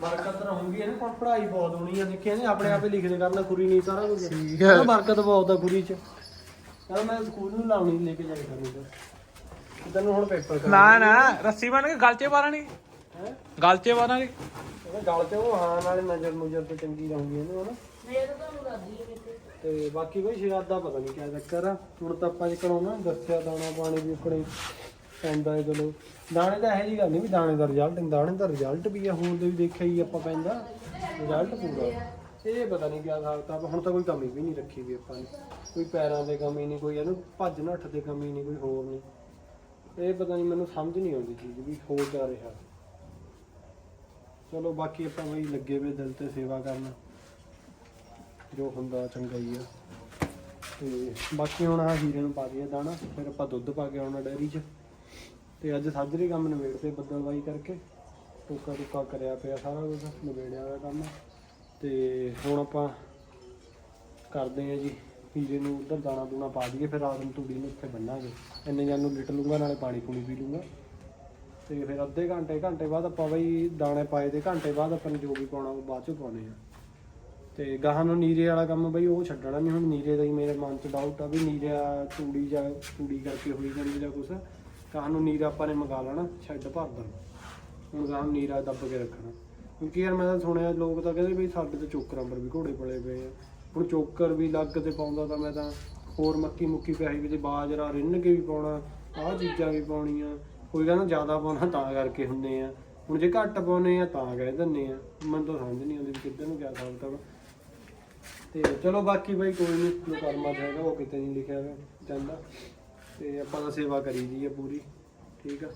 ਬਰਕਤ ਰਹੂਗੀ ਇਹਨੇ ਪਰ ਪੜ੍ਹਾਈ ਬਹੁਤ ਹੋਣੀ ਆ ਦੇਖਿਆ ਨੇ ਆਪਣੇ ਆਪੇ ਲਿਖਦੇ ਕਰਨਾ ਖੁਰੀ ਨਹੀਂ ਸਾਰਾ ਕੁਝ ਠੀਕ ਕਹਿੰਦਾ ਬਰਕਤ ਬਹੁਤ ਆ ਖੁਰੀ ਚ। ਕਹਿੰਦਾ ਮੈਂ ਸਕੂਲ ਨੂੰ ਲਾਉਣੀ ਲੈ ਕੇ ਜਾਈ ਕਰਨੀ ਤੇ ਤੈਨੂੰ ਹੁਣ ਪੇਪਰ ਕਰ ਨਾ ਨਾ ਰੱਸੀ ਬਣ ਕੇ ਗਲ 'ਚ ਮਾਰਨੀ ਹੈ? ਗਲ 'ਚ ਮਾਰਾਂਗੇ ਗਲ ਤੇ ਉਹ ਹਾਂ ਨਾਲੇ ਨਜ਼ਰ ਨੁਜ਼ਰ ਤੇ ਚੰਗੀ ਰਹੂਗੀ ਇਹਨੂੰ ਹਨਾ ਮੈਂ ਤਾਂ ਤੁਹਾਨੂੰ ਦੱਸਦੀ ਹੈ ਵਿੱਚ ਤੇ ਬਾਕੀ ਕੋਈ ਸ਼ਿਕਾਇਤ ਦਾ ਪਤਾ ਨਹੀਂ ਕਿਆ ਚੱਕਰ ਆ। ਹੁਣ ਤਾਂ ਆਪਾਂ ਜਿਕਣੋਂ ਦੱਸਿਆ ਦਾਣਾ ਪਾਣੀ ਵੀ ਉਕਣੇ ਪੈਂਦਾ ਹੈ ਚਲੋ। ਦਾਣੇ ਤਾਂ ਇਹੋ ਜੀ ਗੱਲ ਨਹੀਂ ਵੀ ਦਾਣੇ ਦਾ ਰਿਜ਼ਲਟ ਦਾਣੇ ਦਾ ਰਿਜ਼ਲਟ ਵੀ ਆ ਹੁਣ ਦੇ ਵੀ ਦੇਖਿਆ ਹੀ ਆਪਾਂ ਪੈਂਦਾ। ਰਿਜ਼ਲਟ ਪੂਰਾ। ਇਹ ਪਤਾ ਨਹੀਂ ਕਿਆ ਹਿਸਾਬ ਕਿਤਾਬ ਹੁਣ ਤਾਂ ਕੋਈ ਕਮੀ ਵੀ ਨਹੀਂ ਰੱਖੀ ਵੀ ਆਪਾਂ ਨੇ। ਕੋਈ ਪੈਰਾਂ ਦੇ ਕਮੀ ਨਹੀਂ ਕੋਈ ਇਹਨੂੰ ਭੱਜ ਨੱਠ ਦੇ ਕਮੀ ਨਹੀਂ ਕੋਈ ਹੋਰ ਨਹੀਂ ਇਹ ਪਤਾ ਨਹੀਂ ਮੈਨੂੰ ਸਮਝ ਨਹੀਂ ਆਉਂਦੀ ਚੀਜ਼ ਵੀ ਹੋ ਜਾ ਰਿਹਾ। ਚਲੋ ਬਾਕੀ ਆਪਾਂ ਬਈ ਲੱਗੇ ਵੇ ਦਿਲ ਤੇ ਸੇਵਾ ਕਰਨ। ਜੋ ਹੁੰਦਾ ਚੰਗਾ ਹੀ ਆ। ਤੇ ਬਾਕੀ ਹੁਣ ਆ ਹੀਰੇ ਨੂੰ ਪਾ ਦਈਏ ਦਾਣਾ, ਫਿਰ ਆਪਾਂ ਦੁੱਧ ਪਾ ਕੇ ਆਉਣਾ ਡੈਰੀ 'ਚ। ਤੇ ਅੱਜ ਸਾਜਰੇ ਕੰਮ ਨਿਬੇੜਦੇ ਬੱਦਲਵਾਈ ਕਰਕੇ। ਟੋਕਾ ਟੁਕਾ ਕਰਿਆ ਪਿਆ ਸਾਰਾ ਕੁਝ ਨਿਬੇੜਿਆ ਹੋਇਆ ਕੰਮ। ਤੇ ਹੁਣ ਆਪਾਂ ਕਰਦੇ ਆ ਜੀ, ਹੀਰੇ ਨੂੰ ਉਧਰ ਦਾਣਾ ਦੂਣਾ ਪਾ ਦਈਏ, ਫਿਰ ਰਾਤ ਨੂੰ ਤੂੜੀ ਨੂੰ ਉੱਥੇ ਬੰਨਾਂਗੇ। ਇੰਨੇ ਜਾਨ ਨੂੰ ਲਿਟ ਲੂੰਗਾ, ਨਾਲੇ ਪਾਣੀ ਪੂਣੀ ਪੀ ਲੂੰਗਾ। ਤੇ ਫਿਰ ਅੱਧੇ ਘੰਟੇ ਘੰਟੇ ਬਾਅਦ ਆਪਾਂ ਬਈ ਦਾਣੇ ਪਾਏ ਦੇ ਘੰਟੇ ਬਾਅਦ ਆਪਾਂ ਨੇ ਜੋ ਵੀ ਪਾਉਣਾ ਉਹ ਬਾਅਦ ਚ ਪਾਉਣੇ ਆ। ਤੇ ਗਾਹਾਂ ਨੂੰ ਨੀਰੇ ਵਾਲਾ ਕੰਮ ਬਈ ਉਹ ਛੱਡਣਾ ਨਹੀਂ ਹੁਣ, ਨੀਰੇ ਦਾ ਹੀ ਮੇਰੇ ਮਨ 'ਚ ਡਾਊਟ ਆ ਵੀ ਨੀਰਾ ਤੂੜੀ ਜਾਂ ਤੂੜੀ ਕਰਕੇ ਹੋਈ ਜਾਂਦੀ ਜਾਂ ਕੁਛ। ਗਾਹਾਂ ਨੂੰ ਨੀਰਾ ਆਪਾਂ ਨੇ ਮੰਗਾ ਲੈਣਾ ਛੱਡ ਭਰ ਦੇਣਾ। ਹੁਣ ਗਾਹਾਂ ਨੂੰ ਨੀਰਾ ਦੱਬ ਕੇ ਰੱਖਣਾ। ਕਿਉਂਕਿ ਯਾਰ ਮੈਂ ਤਾਂ ਸੁਣਿਆ ਲੋਕ ਤਾਂ ਕਹਿੰਦੇ ਵੀ ਸਾਡੇ ਤੇ ਚੋਕਰਾਂ ਪਰ ਵੀ ਘੋੜੇ ਪਲੇ ਪਏ ਆ। ਹੁਣ ਚੋਕਰ ਵੀ ਲੱਗ ਤੇ ਪਾਉਂਦਾ ਤਾਂ ਮੈਂ ਤਾਂ ਹੋਰ ਮੱਕੀ ਮੁੱਕੀ ਪਿਆਹੀ ਵੀ ਤੇ ਬਾਜਰਾ ਰਿੰਨ ਕੇ ਵੀ ਪਾਉਣਾ, ਆਹ ਚੀਜ਼ਾਂ ਵੀ ਪਾਉਣੀਆਂ। ਕੋਈ ਕਹਿੰਦਾ ਜ਼ਿਆਦਾ ਪਾਉਣਾ ਤਾਂ ਕਰਕੇ ਹੁੰਦੇ ਆ। ਹੁਣ ਜੇ ਘੱਟ ਪਾਉਨੇ ਆ ਤਾਂ ਕਹਿ ਦਿੰਦੇ ਆ। ਮੈਨੂੰ ਤਾਂ ਸਮਝ ਨਹੀਂ ਆਉਂਦੀ ਕਿੱਧਰ ਨੂੰ ਕਿਆ ਸਕਦਾ ਵਾ ਤੇ ਚਲੋ ਬਾਕੀ ਬਾਈ ਕੋਈ ਨਹੀਂ ਜੋ ਕਰਮਾ 'ਚ ਹੈਗਾ ਉਹ ਕਿਤੇ ਨਹੀਂ ਲਿਖਿਆ ਹੋਇਆ ਜਾਂਦਾ। ਤੇ ਆਪਾਂ ਤਾਂ ਸੇਵਾ ਕਰੀ ਦੀ ਆ ਪੂਰੀ, ਠੀਕ ਆ?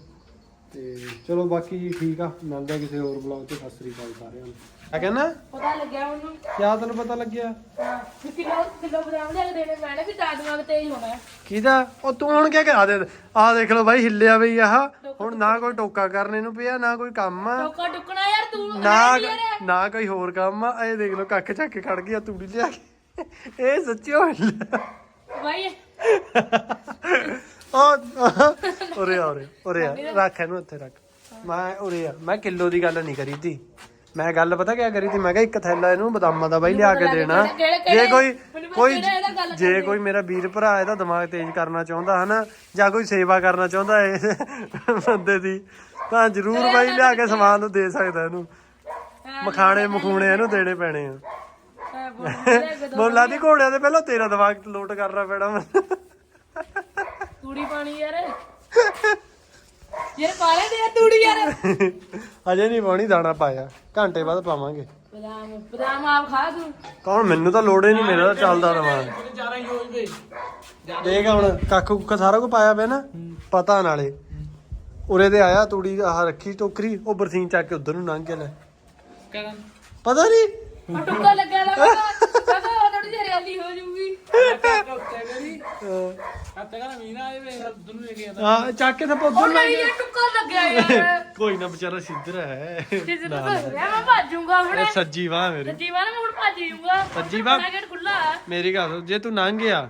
ਤੇ ਚਲੋ ਬਾਕੀ ਜੀ ਠੀਕ ਆ ਮਿਲਦਾ ਕਿਸੇ ਹੋਰ ਬਲੌਗ ਤੇ ਸਤਿ ਸ੍ਰੀ ਅਕਾਲ ਸਾਰਿਆਂ ਨੂੰ। ਆ ਕਹਿੰਦਾ ਪਤਾ ਲੱਗਿਆ ਉਹਨੂੰ ਕਿਆ ਤੈਨੂੰ ਪਤਾ ਲੱਗਿਆ? ਹਾਂ ਵੀ ਕਿਲੋ ਕਿਲੋ ਬਦਾਮ ਲਿਆ ਕੇ ਦੇਣੇ ਪੈਣੇ ਵੀ ਤਾਂ ਦਿਮਾਗ ਤੇਜ਼ ਹੋਣਾ। ਕਿਹਦਾ? ਉਹ ਤੂੰ ਹੁਣ ਕਿਆ ਕਰਾ? ਦੇ ਆਹ ਦੇਖ ਲਓ ਬਾਈ ਹਿੱਲਿਆ ਬਈ ਆਹ। ਹੁਣ ਨਾ ਕੋਈ ਟੋਕਾ ਕਰਨੇ ਨੂੰ ਪਿਆ ਨਾ ਕੋਈ ਕੰਮ ਆ। ਟੋਕਾ ਟੁਕਣਾ ਯਾਰ ਤੂੰ ਨਾ ਨੀ ਕੋਈ ਹੋਰ ਕੰਮ ਆ। ਇਹ ਦੇਖ ਲਓ ਕੱਖ ਚੱਕ ਕੇ ਖੜ ਗਿਆ ਤੂੜੀ ਲਿਆ ਕੇ। ਇਹ ਸੱਚੀ ਹੋ ਬਾਈ ਉਹ ਉਰੇ ਆ ਉਰੇ ਉਰੇ ਆ। ਰੱਖ ਇਹਨੂੰ ਇੱਥੇ ਰੱਖ। ਮੈਂ ਉਰੇ ਆ। ਮੈਂ ਕਿਲੋ ਦੀ ਗੱਲ ਨਹੀਂ ਕਰੀ ਤੀ। ਮੈਂ ਗੱਲ ਪਤਾ ਕਿਆ ਕਰੀ ਤੀ? ਮੈਂ ਕਿਹਾ ਇੱਕ ਥੈਲਾ ਇਹਨੂੰ ਬਦਾਮਾਂ ਦਾ ਬਾਈ ਲਿਆ ਕੇ ਦੇਣਾ। ਜੇ ਕੋਈ ਕੋਈ ਜੇ ਕੋਈ ਮੇਰਾ ਵੀਰ ਭਰਾ ਇਹਦਾ ਦਿਮਾਗ ਤੇਜ਼ ਕਰਨਾ ਚਾਹੁੰਦਾ ਹਨਾ ਜਾਂ ਕੋਈ ਸੇਵਾ ਕਰਨਾ ਚਾਹੁੰਦਾ ਇਸ ਬੰਦੇ ਦੀ ਤਾਂ ਜ਼ਰੂਰ ਬਾਈ ਲਿਆ ਕੇ ਸਮਾਨ ਨੂੰ ਦੇ ਸਕਦਾ ਇਹਨੂੰ। ਮਖਾਣੇ ਮਖੂਣੇ ਇਹਨੂੰ ਦੇਣੇ ਪੈਣੇ ਆ। ਹਾਂ, ਬੋਲ ਲਿਆ ਕੇ ਦੋ। ਮੁੱਲਾ ਦੀ ਘੋੜਿਆਂ ਦੇ ਪਹਿਲਾਂ ਤੇਰਾ ਦਿਮਾਗ ਲੋਟ ਕਰਨਾ ਪੈਣਾ ਮੈਨੂੰ ਤੂੜੀ ਪਾਣੀ ਯਾਰ। ਯਾਰ ਪਾਲੇ ਦੇ ਤੂੜੀ ਯਾਰ। ਅਜੇ ਨਹੀਂ ਪਾਉਣੀ ਦਾਣਾ ਪਾਇਆ। ਘੰਟੇ ਬਾਅਦ ਪਾਵਾਂਗੇ। ਬਦਾਮ ਬਦਾਮ ਆਪ ਖਾ ਤੂੰ। ਕੌਣ? ਮੈਨੂੰ ਤਾਂ ਲੋੜ ਹੀ ਨਹੀਂ ਮੇਰਾ ਤਾਂ ਚੱਲਦਾ ਦਿਮਾਗ ਦੇ। ਦੇਖ ਹੁਣ ਕੱਖ ਕੁੱਖ ਸਾਰਾ ਕੁਝ ਪਾਇਆ ਪਿਆ ਨਾ ਪਤਾ ਨਾਲੇ। ਉਰੇ ਤੇ ਆਇਆ ਤੂੜੀ ਆਹ ਰੱਖੀ ਟੋਕਰੀ ਉਹ ਬਰਸੀਨ ਚੱਕ ਕੇ ਉਧਰ ਨੂੰ ਲੰਘ ਕੇ ਲੈ। ਕਹਿੰਦਾ ਪਤਾ ਨਹੀਂ। ਟੁੱਕਾ ਲੱਗਿਆ ਲਾ ਹੋ ਜੂਗੀ। ਹਾਂ ਚੱਕ ਕੇ ਉਹ ਨਹੀਂ ਇਹ ਟੁੱਕਾ ਲੱਗਿਆ ਯਾਰ। ਕੋਈ ਨਾ ਵਿਚਾਰਾ ਸਿੱਧਰ ਹੈ। ਜਿਸ ਨੂੰ ਮੈਂ ਭੱਜੂਗਾ ਹੁਣ। ਇਹ ਸੱਜੀ ਬਾਹ ਮੇਰੀ। ਜੀਵਨ ਮੈਂ ਹੁਣ ਭੱਜ ਜੂਗਾ ਸੱਜੀ ਬਾਂਹ? ਗੇਟ ਖੁੱਲਾ ਹੈ ਮੇਰੀ ਗੱਲ ਸੁਣ, ਜੇ ਤੂੰ ਲੰਘ ਗਿਆ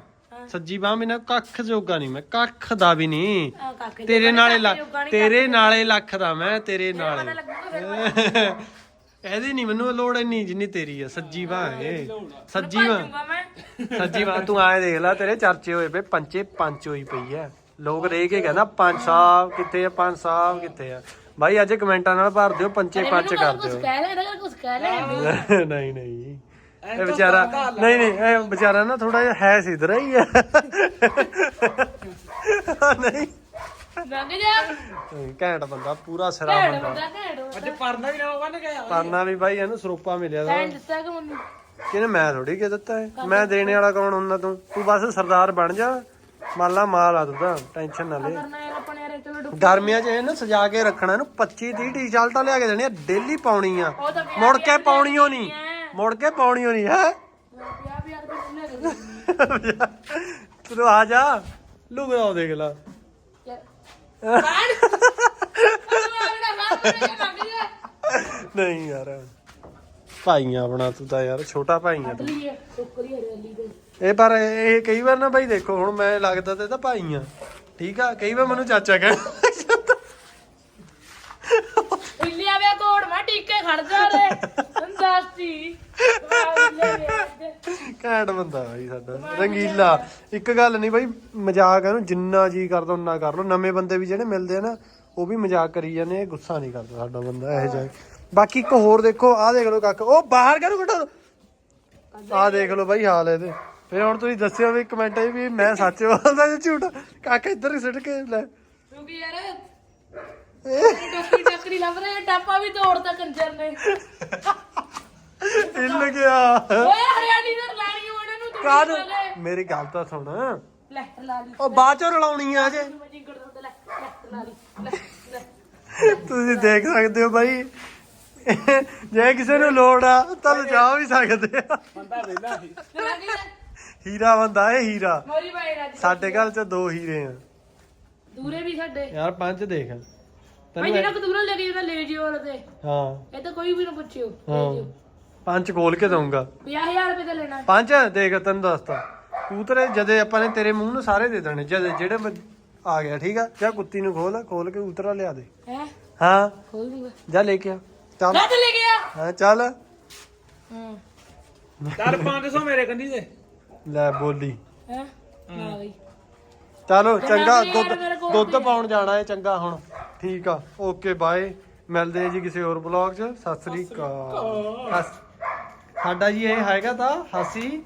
ਸੱਜੀ ਬਾਹ ਮੈਨਾਂ ਕੱਖ ਜੋਗਾ ਨਹੀਂ ਮੈਂ ਕੱਖ ਦਾ ਵੀ ਨਹੀਂ। ਕਾਕੇ ਤੇਰੇ ਨਾਲੇ ਲੱਖ ਤੇਰੇ ਨਾਲੇ ਲੱਖ ਦਾ ਮੈਂ ਤੇਰੇ ਪਤਾ ਨਾਲੇ। ਲੱਗੂਗਾ ਫਿਰ ਇਹਦੀ ਨਹੀਂ ਮੈਨੂੰ ਲੋੜ ਇੰਨੀ ਜਿੰਨੀ ਤੇਰੀ ਆ ਸੱਜੀ ਬਾਹ ਏ ਸੱਜੀ ਬਾਹ ਮੈਂ। ਸੱਜੀ ਬਾਹ ਤੂੰ ਆਏ ਦੇਖ ਲੈ ਤੇਰੇ ਚਰਚੇ ਹੋਏ ਪਏ ਪੰਚੇ ਪੰਚ ਹੋਈ ਪਈ ਐ। ਲੋਕ ਰੇ ਕੇ ਕਹਿੰਦਾ ਪੰਜ ਸਾਹਿਬ ਕਿੱਥੇ ਆ ਪੰਜ ਸਾਹਿਬ ਕਿੱਥੇ ਆ। ਭਾਈ ਅੱਜ ਕਮੈਂਟਾਂ ਨਾਲ ਭਰ ਦਿਓ ਪੰਚੇ ਪੰਚ ਕਰ ਕੁਝ ਦਿਓ। ਕਹਿ ਲੈ ਇਹਦਾ ਕੁਝ ਕਹਿ ਲੈ ਨਹੀਂ ਨਹੀਂ। ਇਹ ਵਿਚਾਰਾ ਨਹੀਂ ਨਹੀਂ ਇਹ ਵਿਚਾਰਾ ਨਾ ਥੋੜਾ ਜਿਹਾ ਹੈ ਸਿਧਰਾ ਹੀ ਆ। ਨਹੀਂ। ਲੰਘ ਜਾ ਘੈਂਟ ਬੰਦਾ ਪੂਰਾ ਸਿਰਾ ਘੈਂਟ ਬੰਦਾ। ਬੰਦਾ ਘੈਂਟ ਬੰਦਾ। ਅੱਜ ਪਰਨਾ ਵੀ ਨਾ ਬੰਨ ਗਿਆ ਪਰਨਾ ਵੀ ਭਾਈ ਇਹਨੂੰ ਸਰੂਪਾ ਮਿਲਿਆ ਦਾ ਤੈਨੂੰ ਦਿੱਤਾ ਕਿ ਮੈਨੂੰ ਕਿਹਨੇ ਮੈਂ ਥੋੜੀ ਕਿ ਦਿੱਤਾ ਹੈ ਮੈਂ ਦੇਣੇ ਵਾਲਾ ਕੌਣ ਹੁੰਦਾ ਤੂੰ? ਤੂੰ ਬਸ ਸਰਦਾਰ ਬਣ ਜਾ। ਮਾਲਾ ਮਾਲ ਆ ਤੂੰ ਤਾਂ ਟੈਨਸ਼ਨ ਨਾ ਲੈ। ਕਰਨਾ ਯਾਰ ਆਪਣੇ ਯਾਰ ਚਲੋ ਡੁੱਬ। ਗਰਮੀਆਂ 'ਚ ਇਹ ਨਾ ਸਜਾ ਕੇ ਰੱਖਣਾ ਇਹਨੂੰ 25 30 ਟੀ-ਸ਼ਰਟਾਂ ਲਿਆ ਕੇ ਦੇਣੀਆਂ ਡੇਲੀ ਪਾਉਣੀ ਆ। ਉਹ ਤਾਂ ਮੁੜ ਕੇ ਪਾਉਣੀਓ ਨਹੀਂ। ਮੁੜ ਕੇ ਪਾਉਣੀਓ ਨਹੀਂ ਹੈ? ਤੇ ਲੈ ਕੇ ਤੂੰ ਆ ਜਾ ਲੁਗਾਓ ਦੇਖ ਲਾ। ਨਹੀਂ ਯਾਰ। ਭਾਈਆਂ ਆਪਣਾ ਤੂੰ ਤਾਂ ਯਾਰ ਛੋਟਾ ਭਾਈ ਆ ਤੂੰ। ਇਹ ਪਰ ਇਹ ਕਈ ਵਾਰ ਨਾ ਬਾਈ ਦੇਖੋ ਹੁਣ ਮੈਂ ਲੱਗਦਾ ਤੇ ਤਾਂ ਭਾਈ ਆ ਠੀਕ ਆ ਕਈ ਵਾਰ ਮੈਨੂੰ ਚਾਚਾ ਕਹਿ ਇੱਲਿਆ ਵੇ ਕੋੜ ਮੈਂ ਟੀਕੇ ਖੜ ਜਾ ਰੇ ਸੰਦਾਸਤੀ ਘੈਂਟ ਬੰਦਾ ਬਾਈ ਸਾਡਾ ਰੰਗੀਲਾ। ਇੱਕ ਗੱਲ ਨਹੀਂ ਬਾਈ ਮਜ਼ਾਕ ਇਹਨੂੰ ਜਿੰਨਾ ਜੀ ਕਰਦਾ ਉਨਾ ਕਰ ਲੋ ਨਵੇਂ ਬੰਦੇ ਵੀ ਜਿਹੜੇ ਮਿਲਦੇ ਆ ਨਾ ਉਹ ਵੀ ਮਜ਼ਾਕ ਕਰੀ ਜਾਂਦੇ ਆ ਗੁੱਸਾ ਨਹੀਂ ਕਰਦਾ ਸਾਡਾ ਬੰਦਾ ਇਹ ਜਿਹਾ। ਬਾਕੀ ਇੱਕ ਹੋਰ ਦੇਖੋ ਆਹ ਦੇਖ ਲਓ ਕੱਕ। ਉਹ ਬਾਹਰ ਕਰੂ ਕੱਢੋ ਆਹ ਦੇਖ ਲਓ ਬਾਈ ਹਾਲ ਇਹਦੇ। ਫੇਰ ਹੁਣ ਤੁਸੀਂ ਦੱਸਿਓ ਵੀ ਕਮੈਂਟ ਵੀ ਮੈਂ ਸੱਚ ਬੋਲਦਾ ਜਾਂ ਝੂਠ? ਕਾਕਾ ਇੱਧਰ ਹੀ ਸਿੱਟ ਕੇ ਲੈ। ਕਿਉਂਕਿ ਯਾਰ? ਟੋਕਰੀ ਟੱਕਰੀ ਲੱਭ ਰਿਹਾ ਟਾਪਾ ਵੀ ਤੋੜਦਾ ਕੰਜਰ ਨੇ। ਹਿੱਲ ਗਿਆ। ਓਏ ਹਰਿਆਣੀ ਦਾ ਲਾਣੀ ਉਹਨਾਂ ਨੂੰ ਤੂੰ ਕਾਦ ਲੈ ਮੇਰੀ ਗੱਲ ਤਾਂ ਸੁਣ। ਲੈ ਲਾ ਲਈ। ਉਹ ਬਾਅਦ ਚੋਂ ਰਲਾਉਣੀ ਆ ਜੇ। ਮੈਂ ਜਿੰਗੜ ਦੋ ਲੈ ਲੈ ਲਾ ਲਈ ਲੈ ਲੈ। ਤੁਸੀਂ ਦੇਖ ਸਕਦੇ ਹੋ ਬਾਈ। ਜੇ ਕਿਸੇ ਨੂੰ ਲੋੜ ਆ ਤਾਂ ਜਾ ਵੀ ਸਕਦੇ ਆ। ਬੰਦਾ ਵੇਲਾ ਸੀ। ਚਲਾ ਕੇ ਹੀਰਾ ਬੰਦਾ ਇਹ ਹੀਰਾ। ਮੋਰੀ ਬਾਈ ਰਾਜ। ਸਾਡੇ ਘਰ ਚ ਦੋ ਹੀਰੇ ਆ। ਦੂਰੇ ਵੀ ਸਾਡੇ। ਯਾਰ ਪੰਜ ਦੇਖ। ਭਾਈ ਤੈਨੂੰ ਜਿਹੜਾ ਕਦੂਰਾ ਲੈ ਕੇ ਜਿਹੜਾ ਲੈ ਜਿਓ ਉਹਦੇ ਹਾਂ। ਇਹ ਤਾਂ ਕੋਈ ਵੀ ਨਾ ਪੁੱਛਿਓ ਲੈ ਹਾਂ। ਜਿਓ। ਪੰਜ ਖੋਲ ਕੇ ਦਊਂਗਾ। 50000 ਰੁਪਏ ਦਾ ਲੈਣਾ। ਪੰਜ ਦੇਖ ਤੈਨੂੰ ਦੱਸਤਾ। ਕੂਤਰੇ ਜਦੇ ਆਪਾਂ ਨੇ ਤੇਰੇ ਮੂੰਹ ਨੂੰ ਸਾਰੇ ਦੇ ਦੇਣੇ ਜਦੇ ਜਿਹੜੇ ਬ- ਆ ਗਿਆ ਠੀਕ ਆ? ਜਾਂ ਕੁੱਤੀ ਨੂੰ ਖੋਲ ਖੋਲ ਕੇ ਉਤਰਾ ਲਿਆ ਦੇ। ਹੈ? ਹਾਂ। ਖੋਲ ਦੂੰਗਾ। ਜਾ ਲੈ ਕੇ ਆ। ਚੱਲ। ਰੱਦ ਲੈ ਗਿਆ। ਹਾਂ ਚੱਲ। ਹਾਂ। ਚੱਲ 500 ਮੇਰੇ ਕੰਨੀ ਦੇ। ਲੈ ਬੋਲੀ। ਹੈ? ਨਾ ਬਈ। ਚਲੋ ਚੰਗਾ। ਯਾਰ ਦੁੱਧ ਮੇਰੇ ਕੋਲ ਦੁੱਧ ਪਾਉਣ ਜਾਣਾ ਹੈ ਚੰਗਾ ਹੁਣ। ਠੀਕ ਆ। Okay bye. ਮਿਲਦੇ ਆ ਜੀ ਕਿਸੇ ਹੋਰ ਬਲੌਗ 'ਚ। ਸਤਿ ਸ੍ਰੀ ਅਕਾਲ। ਸਾਡਾ ਜੀ ਇਹ ਹੈਗਾ ਤਾਂ ਹਾਸੀ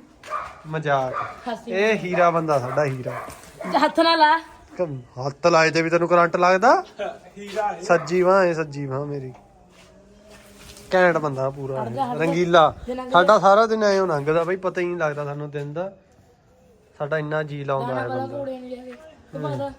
ਮਜ਼ਾਕ। ਹੱਸੀ ਇਹ ਹੀਰਾ ਬੰਦਾ ਸਾਡਾ ਹੀਰਾ। ਹੱਥ ਨਾਲ ਲਾ। ਹੱਥ ਲਾਏ ਤੇ ਵੀ ਤੈਨੂੰ ਕਰੰਟ ਲੱਗਦਾ? ਹੀਰਾ ਸੱਜੀ ਬਾਹ ਹੈ ਸੱਜੀ ਬਾਹ ਮੇਰੀ। ਘੈਂਟ ਬੰਦਾ ਪੂਰਾ ਇਹ। ਰੰਗੀਲਾ। ਜੇ ਲੰਘ ਸਾਡਾ ਸਾਰਾ ਦਿਨ ਐਂ ਲੰਘਦਾ ਬਈ ਪਤਾ ਹੀ ਨਹੀਂ ਲੱਗਦਾ ਸਾਨੂੰ ਦਿਨ ਦਾ। ਸਾਡਾ ਇੰਨਾ ਜੀ ਲਾਉਂਦਾ ਹੈ ਗਾਣਾ ਬੰਦਾ। ਘੋੜੇ ਨੂੰ ਜਾ ਕੇ। ਤੂੰ ਪਤਾ